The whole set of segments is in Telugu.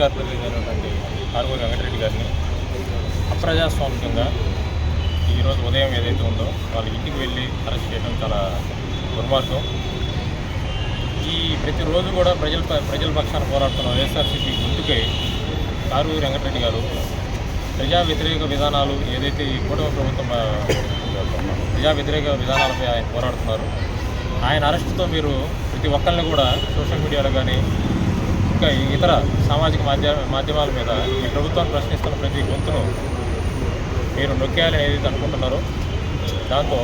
కార్పొరేటర్ అయినటువంటి ఆరుగురు వెంకటరెడ్డి గారిని అప్రజాస్వామికంగా ఈరోజు ఉదయం ఏదైతే ఉందో వాళ్ళ ఇంటికి వెళ్ళి అరెస్ట్ చేయడం చాలా దుర్మార్గం. ఈ ప్రతిరోజు కూడా ప్రజల ప్రజల పక్షాన పోరాడుతున్న వైఎస్ఆర్సీపీ గుర్తుకై కారూరి వెంకటరెడ్డి గారు ప్రజా వ్యతిరేక విధానాలు ఏదైతే ఈ కూటమి ప్రభుత్వం ప్రజా వ్యతిరేక విధానాలపై ఆయన పోరాడుతున్నారు. ఆయన అరెస్టుతో మీరు ప్రతి ఒక్కరిని కూడా సోషల్ మీడియాలో కానీ ఇంకా ఇతర సామాజిక మాధ్యమ మాధ్యమాల మీద ఈ ప్రభుత్వాన్ని ప్రశ్నిస్తున్న ప్రతి గొంతును మీరు నొక్కేయాలని ఏదైతే అనుకుంటున్నారో. దాంతో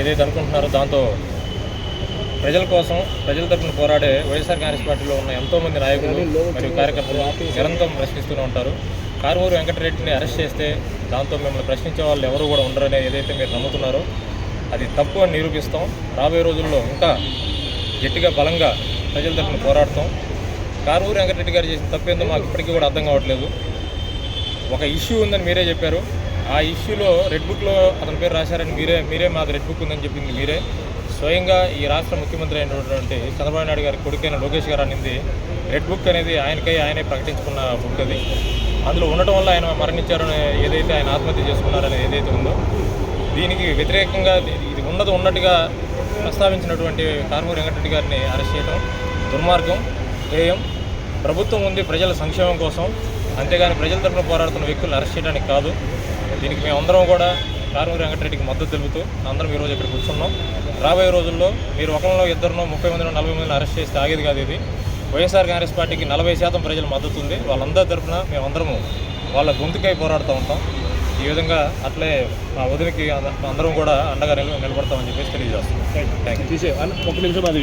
ఏదైతే అనుకుంటున్నారో దాంతో ప్రజల కోసం ప్రజల తరఫున పోరాడే వైఎస్ఆర్ కాంగ్రెస్ పార్టీలో ఉన్న ఎంతోమంది నాయకులు మరియు కార్యకర్తలు నిరంతరం ప్రశ్నిస్తూనే ఉంటారు. కారుమూరు వెంకటరెడ్డిని అరెస్ట్ చేస్తే దాంతో మిమ్మల్ని ప్రశ్నించే వాళ్ళు ఎవరు కూడా ఉండరనే ఏదైతే మీరు నమ్ముతున్నారో అది తప్పు అని నిరూపిస్తాం. రాబోయే రోజుల్లో ఇంకా గట్టిగా బలంగా ప్రజల తరఫున పోరాడతాం. కారూరు వెంకటరెడ్డి గారు చేసిన తప్పేందో మాకు ఇప్పటికీ కూడా అర్థం కావట్లేదు. ఒక ఇష్యూ ఉందని మీరే చెప్పారు. ఆ ఇష్యూలో రెడ్ బుక్లో అతని పేరు రాశారని మీరే మీరే మాకు రెడ్ బుక్ ఉందని చెప్పింది మీరే. స్వయంగా ఈ రాష్ట్ర ముఖ్యమంత్రి అయినటువంటి చంద్రబాబు నాయుడు గారి కొడుకైన లోకేష్ గారు అనింది రెడ్ బుక్ అనేది ఆయనకై ఆయనే ప్రకటించుకున్న బుక్ అది. అందులో ఉండటం వల్ల ఆయన మరణించారని ఏదైతే ఆయన ఆత్మహత్య చేసుకున్నారని ఏదైతే ఉందో దీనికి వ్యతిరేకంగా ఇది ఉన్నది ఉన్నట్టుగా ప్రస్తావించినటువంటి కార్మూరి వెంకటరెడ్డి గారిని అరెస్ట్ చేయడం దుర్మార్గం ధ్యేయం. ప్రభుత్వం ఉంది ప్రజల సంక్షేమం కోసం. అంతేగాని ప్రజల తరపున పోరాడుతున్న వ్యక్తులను అరెస్ట్ చేయడానికి కాదు. దీనికి మేమందరం కూడా కారుమూరి వెంకటరెడ్డికి మద్దతు తెలుపుతూ అందరం ఈరోజు ఇక్కడ కూర్చున్నాం. రాబోయే రోజుల్లో మీరు ఒకరిలో ఇద్దరినో ముప్పై మందినో నలభై మందిని అరెస్ట్ చేస్తే ఆగేది కాదు ఇది. వైఎస్ఆర్ కాంగ్రెస్ పార్టీకి నలభై శాతం ప్రజల మద్దతు ఉంది. వాళ్ళందరి తరపున మేమందరము వాళ్ళ గొంతుకై పోరాడుతూ ఉంటాం. ఈ విధంగా అట్లే మా వదిలికి అందరం కూడా అండగా నిల నిలబడతామని చెప్పేసి తెలియజేస్తున్నాం. థ్యాంక్ యూ ఒక నిమిషం అది